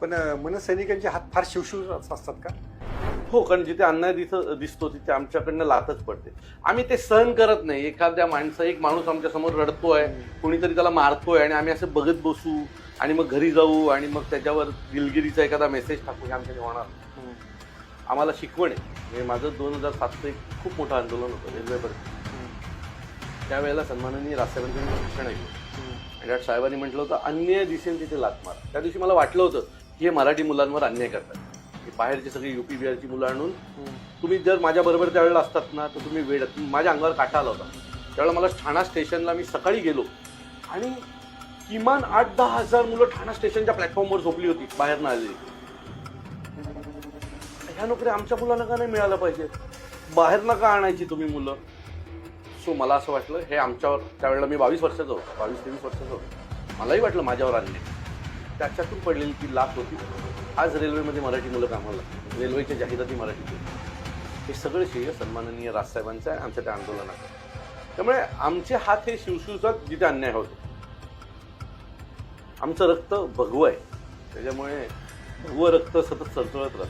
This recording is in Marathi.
पण मनसैनिकांचे हात फार शिवशिव असतात का? हो कारण जिथे अन्याय दिसत दिसतो तिथे आमच्याकडनं लातच पडते. आम्ही ते सहन करत नाही. एखाद्या माणसं एक माणूस आमच्यासमोर रडतोय कोणीतरी त्याला मारतोय आणि आम्ही असं बघत बसू आणि मग घरी जाऊ आणि मग त्याच्यावर दिलगिरीचा एखादा मेसेज टाकू हे आमच्याने होणार. आम्हाला शिकवण आहे. म्हणजे माझं दोन हजार सातचं एक खूप मोठं आंदोलन होतं रेल्वेवर त्यावेळेला सन्माननीय राष्ट्रपतींनी शिक्षण ऐकलं आणि त्यात साहेबांनी म्हटलं होतं अन्याय दिसेल तिथे लात मार त्या दिवशी मला वाटलं होतं हे मराठी मुलांवर अन्याय करतात. की बाहेरची सगळी युपी बिहारची मुलं आणून तुम्ही जर माझ्या बरोबर त्यावेळेला असतात ना तर तुम्ही वेळ माझ्या अंगावर काटा आला होता त्यावेळेला मला ठाणा स्टेशनला मी सकाळी गेलो आणि किमान आठ दहा हजार मुलं ठाणा स्टेशनच्या प्लॅटफॉर्मवर झोपली होती बाहेर ना आलेली. ह्या नोकऱ्या आमच्या मुलांना का नाही मिळायला पाहिजे बाहेर ना का आणायची तुम्ही मुलं? सो मला असं वाटलं हे आमच्यावर त्यावेळेला मी बावीस वर्षाचा होतो बावीस तेवीस वर्षाचा होतो. मलाही वाटलं माझ्यावर आणले त्याच्यातून पडलेली ती लाख होती. आज रेल्वेमध्ये मराठी मुलं कामाला लागतात. रेल्वेच्या जाहिराती मराठीत हे सगळं श्रेय सन्माननीय राजसाहेबांचं आहे आमच्या त्या आंदोलनात त्यामुळे आमचे हात हे शिवशिवसात जिथे अन्याय होतो. आमचं रक्त भगवं आहे. त्याच्यामुळे भगवं रक्त सतत चळचळत राहतं.